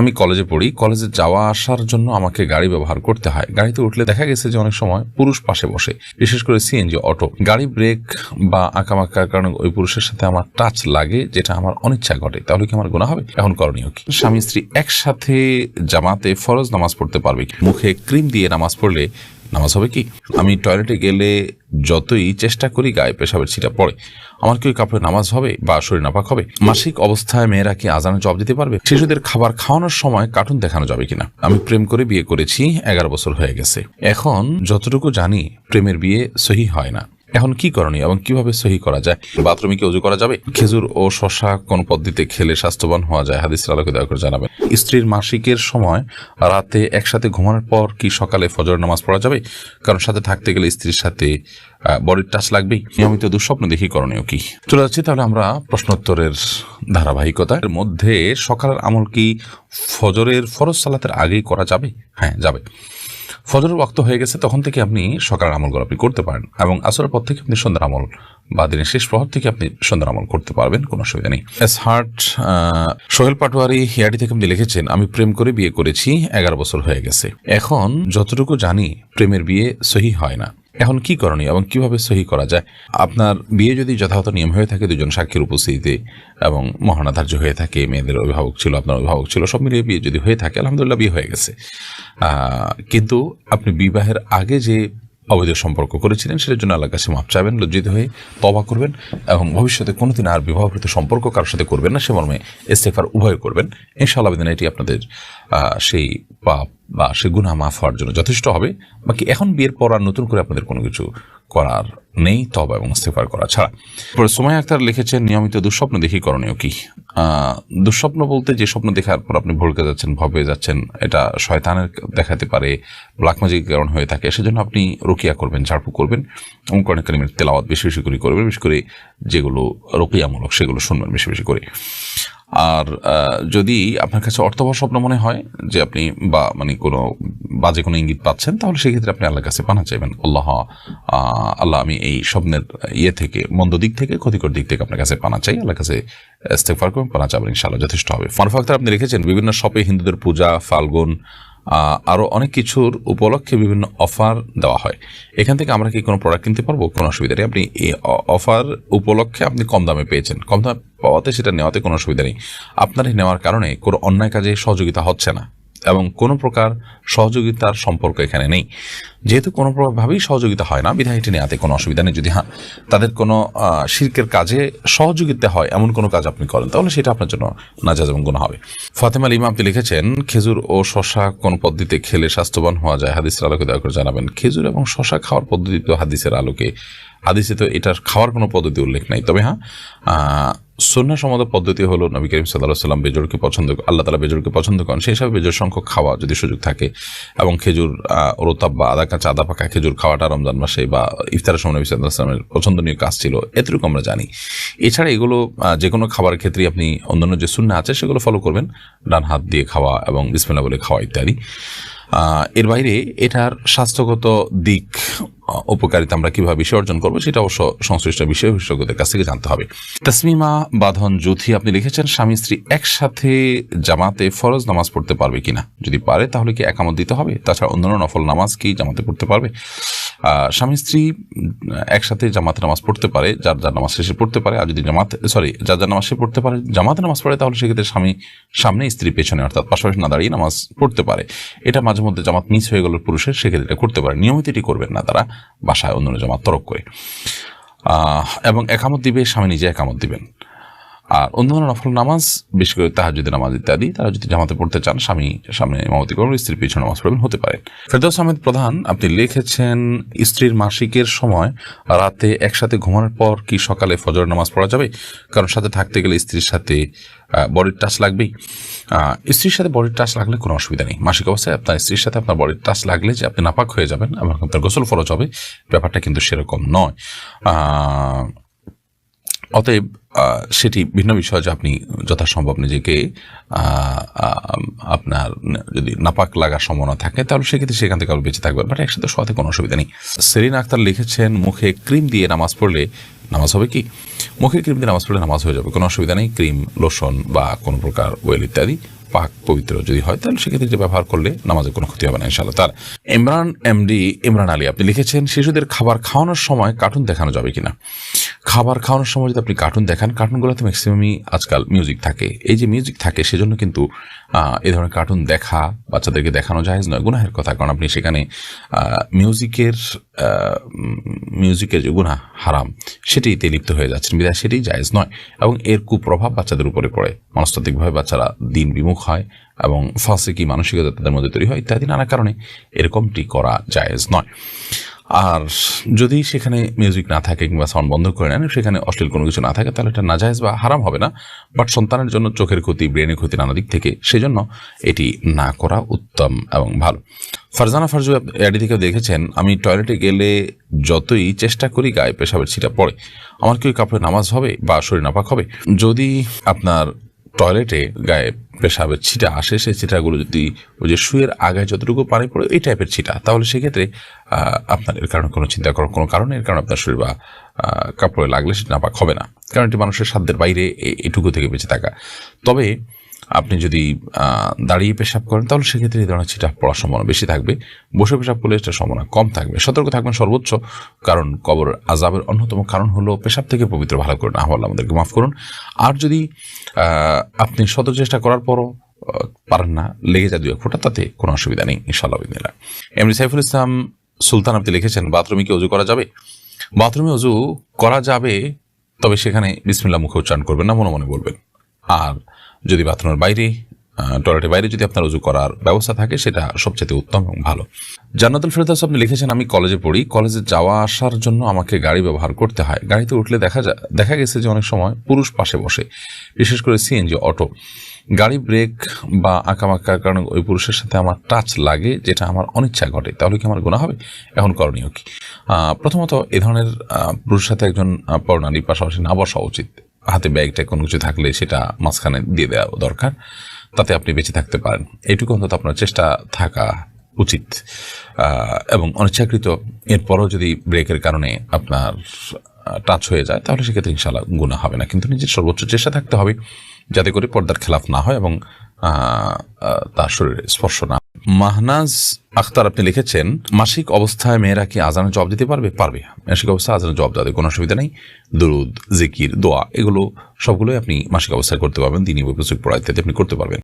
আমি কলেজে পড়ি, কলেজে যাওয়া আসার জন্য আমাকে গাড়ি ব্যবহার করতে হয়। গাড়িতে উঠলে দেখা গেছে যে অনেক সময় পুরুষ পাশে বসে, বিশেষ করে সিএনজি অটো গাড়ি ব্রেক বা আঁকামাকার কারণে ওই পুরুষের সাথে আমার টাচ লাগে, যেটা আমার অনিচ্ছা ঘটে। তাহলে কি আমার গোনা হবে? এখন করণীয় কি? স্বামী স্ত্রী একসাথে জামাতে ফরজ নামাজ পড়তে পারবে মুখে ক্রিম দিয়ে নামাজ পড়লে নামাজ হবে কি? আমি টয়লেটে গেলে যতই চেষ্টা করি গায়ে পেশাবের ছিটা পড়ে। আমার কি ওই কাপড়ে নামাজ হবে বা শরীর নাপাক হবে? মাসিক অবস্থায় মেয়েরা কি আজানে জব দিতে পারবে? শিশুদের খাবার খাওয়ানোর সময় কার্টুন দেখানো যাবে কিনা? আমি প্রেম করে বিয়ে করেছি, এগারো বছর হয়ে গেছে। এখন যতটুকু জানি, প্রেমের বিয়ে সহি হয় না। এখন কি করণীয় এবং কীভাবে সহি করা যায়? বাথরুমে কি অজু করা যাবে? খেজুর ও শশা কোন পদ্ধতিতে খেলে স্বাস্থ্যবান হওয়া যায়? হাদিসের আলোকে দয়া করে জানাবেন। স্ত্রীর মাসিকের সময় রাতে একসাথে ঘুমানোর পর কি সকালে ফজর নামাজ পড়া যাবে? কারণ সাথে থাকতে গেলে স্ত্রীর সাথে বডির টাচ লাগবেই। নিয়মিত দুঃস্বপ্ন দেখি করণীয় কি? চলে যাচ্ছি তাহলে আমরা প্রশ্নোত্তরের ধারাবাহিকতার মধ্যে সকালের আমল কি ফজরের ফরজ সালাতের আগেই করা যাবে? হ্যাঁ যাবে। ফজরের ওয়াক্ত হয়ে গেছে, তখন থেকে আপনি সকালের আমলগুলো আপনি করতে পারেন এবং আসরের পর থেকে আপনি সন্ধ্যার আমল বা দিনের শেষ প্রহর থেকে আপনি সন্ধ্যার আমল করতে পারবেন, কোনো অসুবিধা নেই। এস হার্ট সোহেল পাটোয়ারি হিয়াডি থেকে আপনি লিখেছেন, আমি প্রেম করে বিয়ে করেছি, এগারো বছর হয়ে গেছে। এখন যতটুকু জানি, প্রেমের বিয়ে সহি হয় না। এখন কি করণীয় এবং কীভাবে সহি করা যায়? আপনার বিয়ে যদি যথাযথ নিয়ম হয়ে থাকে, দুজন সাক্ষীর উপস্থিতিতে এবং মহানাধার্য হয়ে থাকে, মেয়েদের অভিভাবক ছিল, আপনার অভিভাবক ছিল, সব মিলিয়ে বিয়ে যদি হয়ে থাকে, আলহামদুলিল্লাহ বিয়ে হয়ে গেছে। কিন্তু আপনি বিবাহের আগে যে অবৈধ সম্পর্ক করেছিলেন সেটার জন্য আল্লাহর কাছে মাপ চাইবেন, লজ্জিত হয়ে তবা করবেন এবং ভবিষ্যতে কোনোদিন আর বিবাহকৃত সম্পর্ক কারোর সাথে করবেন না, সে মর্মে ইস্তেফার উভয় করবেন। ইনশাআল্লাহ দিন এটি আপনাদের সেই পাপ বা সে গুণা মাফ হওয়ার জন্য যথেষ্ট হবে। বাকি এখন বিয়ের পর আর নতুন করে আপনাদের কোনো কিছু করার নেই তবা এবং ইস্তেফার করা ছাড়া। সময় আক্তার লিখেছেন, নিয়মিত দুঃস্বপ্ন দেখি করণীয় কি? দুঃস্বপ্ন বলতে যে স্বপ্ন দেখার পর আপনি ভুলকে যাচ্ছেন ভবে যাচ্ছেন, এটা শয়তানের দেখাতে পারে ব্ল্যাক কারণ হয়ে থাকে। সেজন্য আপনি রোকিয়া করবেন, ঝাড়ফুঁক করবেন, এবং কোরআন কালিমের তেলাওয়াত বেশি বেশি করে করবেন বিশেষ করে যেগুলো রোকিয়ামূলক, সেগুলো শুনবেন বেশি বেশি করে। আর যদি আপনার কাছে অর্থবহ স্বপ্ন মনে হয় যে আপনি বা মানে কোনো বাজে কোনো ইঙ্গিত পাচ্ছেন, তাহলে সেক্ষেত্রে আপনি আল্লাহর কাছে পানা চাইবেন। আল্লাহ আল্লাহ, আমি এই স্বপ্নের ইয়ে থেকে, মন্দ দিক থেকে, ক্ষতিকর দিক থেকে আপনার কাছে পানা চাই, আল্লাহর কাছে ইস্তেফার করবেন পানা চাবেন, ইনশাআল্লাহ যথেষ্ট হবে। ফারফাক্তার আপনি রেখেছেন বিভিন্ন শপে হিন্দুদের পূজা, ফাল্গুন আরও অনেক কিছুর উপলক্ষে বিভিন্ন অফার দেওয়া হয়। এখান থেকে আমরা কি কোনো প্রোডাক্ট কিনতে পারব? কোনো অসুবিধা নেই। আপনি এই অফার উপলক্ষে আপনি কম দামে পেয়েছেন। কম দামে পাওয়াতে সেটা নেওয়াতে কোনো অসুবিধা নেই। আপনার নেওয়ার কারণে কোনো অন্যায় কাজে সহযোগিতা হচ্ছে না। এবং কোনো প্রকার সহযোগিতার সম্পর্ক এখানে নেই। যেহেতু কোনো প্রকারভাবেই সহযোগিতা হয় না বিধায় এটি নেওয়াতে কোনো অসুবিধা নেই। যদি হ্যাঁ তাদের কোনো শিল্পের কাজে সহযোগিতা হয় এমন কোনো কাজ আপনি করেন, তাহলে সেটা আপনার জন্য নাজাজ এবং গুণ হবে। ফাতেমা লিমা আপনি লিখেছেন, খেজুর ও শশা কোন পদ্ধতিতে খেলে স্বাস্থ্যবান হওয়া যায়? হাদিসের আলোকে দয়া করে জানাবেন। খেজুর এবং শশা খাওয়ার পদ্ধতি তো হাদিসের আলোকে হাদিসে তো এটার খাওয়ার কোনো পদ্ধতি উল্লেখ নাই। তবে হ্যাঁ সন্না সমাদ পদ্ধতি হলো নবী করিম সাল্লাহ সাল্লাম বেজরকে পছন্দ, আল্লাহ তালা বেজরকে পছন্দ করেন। সেই হিসাবে বেজর সংখ্যক খাওয়া যদি সুযোগ থাকে এবং খেজুর রোতাব বা আদা কাঁচা, আদা পাকা খেজুর খাওয়াটা রমজান মাসে বা ইফতারের সময় নবী সাল্লাহামের পছন্দনীয় কাজ ছিল, এতটুকু আমরা জানি। এছাড়া এগুলো যে কোনো খাবারের ক্ষেত্রে আপনি অন্যান্য যে শূন্য আছে সেগুলো ফলো করবেন। ডান হাত দিয়ে খাওয়া এবং বিসমেলা বলে খাওয়া ইত্যাদি। এর বাইরে এটার স্বাস্থ্যগত দিক উপকারিতা আমরা কীভাবে বিষয় অর্জন করব সেটা অবশ্য সংশ্লিষ্ট বিষয় বিশেষজ্ঞদের কাছ থেকে জানতে হবে। তসমিমা বাঁধন জ্যোথি আপনি লিখেছেন, স্বামী স্ত্রী একসাথে জামাতে ফরজ নামাজ পড়তে পারবে কিনা? যদি পারে তাহলে কি একামত দিতে হবে? তাছাড়া অন্যান্য নফল নামাজ কি জামাতে পড়তে পারবে? স্বামী স্ত্রী একসাথে জামাতে নামাজ পড়তে পারে, যার যার নামাজ শেষে পড়তে পারে, আর যদি জামাত সরি যার যার নামাজ শেষে পড়তে পারে, জামাতে নামাজ পড়ে, তাহলে সেক্ষেত্রে স্বামী সামনে স্ত্রী পেছনে, অর্থাৎ পাশাপাশি না দাঁড়িয়ে নামাজ পড়তে পারে। এটা মাঝে মধ্যে জামাত মিস হয়ে গেল পুরুষের, সেক্ষেত্রে এটা করতে পারে। নিয়মিত এটি করবেন না তারা বাসায় অন্য জামাত তরক করে। এবং একামত দিবে, স্বামী নিজে একামত দিবেন। আর অন্যান্য নফল নামাজ, বিশেষ করে তাহাজুদের নামাজ ইত্যাদি, তারা যদি জামাতে পড়তে চান, স্বামী সামনে ইমামতি করবেন স্ত্রীর পিছনে নামাজ পড়বেন, হতে পারে। ফেরদৌস আহমেদ প্রধান, আপনি লিখেছেন, স্ত্রীর মাসিকের সময় রাতে একসাথে ঘুমানোর পর কি সকালে ফজর নামাজ পড়া যাবে? কারণ সাথে থাকতে গেলে স্ত্রীর সাথে বডির টাচ লাগবেই। স্ত্রীর সাথে বডির টাচ লাগলে কোনো অসুবিধা নেই। মাসিক অবস্থায় আপনার স্ত্রীর সাথে আপনার বডির টাচ লাগলে যে আপনি নাপাক হয়ে যাবেন এবং আপনার গোসল ফরজ হবে, ব্যাপারটা কিন্তু সেরকম নয়। অতএব সেটি ভিন্ন বিষয় যে আপনি যথাসম্ভব নিজেকে আপনার যদি নাপাক লাগার সম্ভাবনা থাকে, তাহলে সেক্ষেত্রে সেখান থেকে আরও বেঁচে থাকবে বাট একসাথে শোয়াতে কোনো অসুবিধা নেই। সেরিন আক্তার লিখেছেন, মুখে ক্রিম দিয়ে নামাজ পড়লে নামাজ হবে কি? মুখে ক্রিম দিয়ে নামাজ পড়লে নামাজ হয়ে যাবে, কোনো অসুবিধা নেই। ক্রিম, লোশন বা কোনো প্রকার ওয়েল ইত্যাদি পাক পবিত্র যদি হয়, তাহলে সেক্ষেত্রে ব্যবহার করলে নামাজে কোনো ক্ষতি হবে না, ইনশাআল্লাহ। তার ইমরান এমডি ইমরান আলী, আপনি লিখেছেন, শিশুদের খাবার খাওয়ানোর সময় কার্টুন দেখানো যাবে কিনা? খাবার খাওয়ানোর সময় যদি আপনি কার্টুন দেখান কার্টুনগুলোতে ম্যাক্সিমামই আজকাল মিউজিক থাকে। এই যে মিউজিক থাকে, সেজন্য কিন্তু এই ধরনের কার্টুন দেখা, বাচ্চাদেরকে দেখানো যায় নয়, গুনাহের কথা। কারণ আপনি সেখানে মিউজিকের মিউজিকের যে গুনাহ হারাম, সেটিতে লিপ্ত হয়ে যাচ্ছেন। বিধায় সেটি জায়েজ নয়। এবং এর কুপ্রভাব বাচ্চাদের উপরে পড়ে। মনস্তাত্ত্বিকভাবে বাচ্চারা দিন বিমুখ হয় এবং ফাঁসিকি মানসিকতা তাদের মধ্যে তৈরি হয় ইত্যাদি নানা কারণে এরকমটি করা জায়েজ নয়। আর যদি সেখানে মিউজিক না থাকে কিংবা সাউন্ড বন্ধ করে নেন, সেখানে অশ্লীল কোনো কিছু না থাকে, তাহলে এটা নাজায়জ বা হারাম হবে না। বাট সন্তানের জন্য চোখের ক্ষতি ব্রেনের ক্ষতি নানা দিক থেকে, সেজন্য এটি না করা উত্তম এবং ভালো। ফারজানা ফারজু এডি থেকে দেখেছেন, আমি টয়লেটে গেলে যতই চেষ্টা করি গায়ে পেশাবের ছিটা পড়ে। আমার কি ওই কাপড়ে নামাজ হবে বা শরীর নাপাক হবে? যদি আপনার টয়লেটে গায়ে পেশাবের ছিটা আসে, সেই ছিটাগুলো যদি ওই যে শুয়ের আগায় যতটুকু পানি পড়ে এই টাইপের ছিটা, তাহলে সেক্ষেত্রে আপনার এর কারণে কোনো চিন্তা করার কোনো কারণে, এর কারণে আপনার শরীর বা কাপড়ে লাগলে সেটা নাপাক হবে না। কারণ এটি মানুষের সাধ্যের বাইরে এটুকু থেকে বেঁচে থাকা। তবে আপনি যদি দাঁড়িয়ে পেশাব করেন, তাহলে সেক্ষেত্রে এই ধরনের ছিটা পড়ার সম্ভাবনা বেশি থাকবে। বসে পেশাব করলে সেটার সম্ভাবনা কম থাকবে। সতর্ক থাকবেন সর্বোচ্চ, কারণ কবর আজাবের অন্যতম কারণ হলো পেশাব থেকে পবিত্র, ভালো করে না হওয়ার আমাদেরকে মাফ করুন। আর যদি আপনি শত চেষ্টা করার পরও পারেন না, লেগে যায় দুই এক ফোঁটা, তাতে কোনো অসুবিধা নেই ইনশাল্লাহ বিদিনা এমনি সাইফুল ইসলাম সুলতান আপনি লিখেছেন, বাথরুমে কি অজু করা যাবে? বাথরুমে অজু করা যাবে, তবে সেখানে বিসমিল্লা মুখে উচ্চারণ করবেন না, মনে মনে বলবেন। আর যদি বাথরুমের বাইরে টয়লেটের বাইরে যদি আপনার উজু করার ব্যবস্থা থাকে, সেটা সবচেয়ে উত্তম এবং ভালো। জান্নাতুল ফেরদাস আপনি লিখেছেন, আমি কলেজে পড়ি। কলেজে যাওয়া আসার জন্য আমাকে গাড়ি ব্যবহার করতে হয়। গাড়িতে উঠলে দেখা যায় দেখা গেছে যে অনেক সময় পুরুষ পাশে বসে, বিশেষ করে সিএনজি, অটো। গাড়ি ব্রেক বা আঁকামাকার কারণে ওই পুরুষের সাথে আমার টাচ লাগে, যেটা আমার অনিচ্ছা ঘটে। তাহলে কি আমার গুণা হবে? এখন করণীয় কি? প্রথমত এ ধরনের পুরুষের সাথে একজন পরনারী পাশাপাশি না বসা উচিত। হাতে ব্যাগটা কোনো কিছু থাকলে সেটা মাঝখানে দিয়ে দেওয়া দরকার, তাতে আপনি বেঁচে থাকতে পারেন। এইটুকু অন্তত আপনার চেষ্টা থাকা উচিত। এবং অনিচ্ছাকৃত এরপরও যদি ব্রেকের কারণে আপনার টাচ হয়ে যায়, তাহলে সেক্ষেত্রে ইনশাল্লাহ গুণা হবে না। কিন্তু নিজের সর্বোচ্চ চেষ্টা থাকতে হবে, যাতে করে পর্দার খেলাফ না হয় এবং তার শরীরে স্পর্শ না মাহনাজ আখতার আপনি লিখেছেন, মাসিক অবস্থায় মেয়েরা কি আজানের জবাব দিতে পারবে? পারবে মাসিক অবস্থায় আজানের জবাব দেওয়া কোনো অসুবিধা নেই। দরুদ, জিকির, দোয়া, এগুলো সবগুলোই আপনি মাসিক অবস্থায় করতে পারবেন, দিনই বই পড়া ইত্যাদি আপনি করতে পারবেন।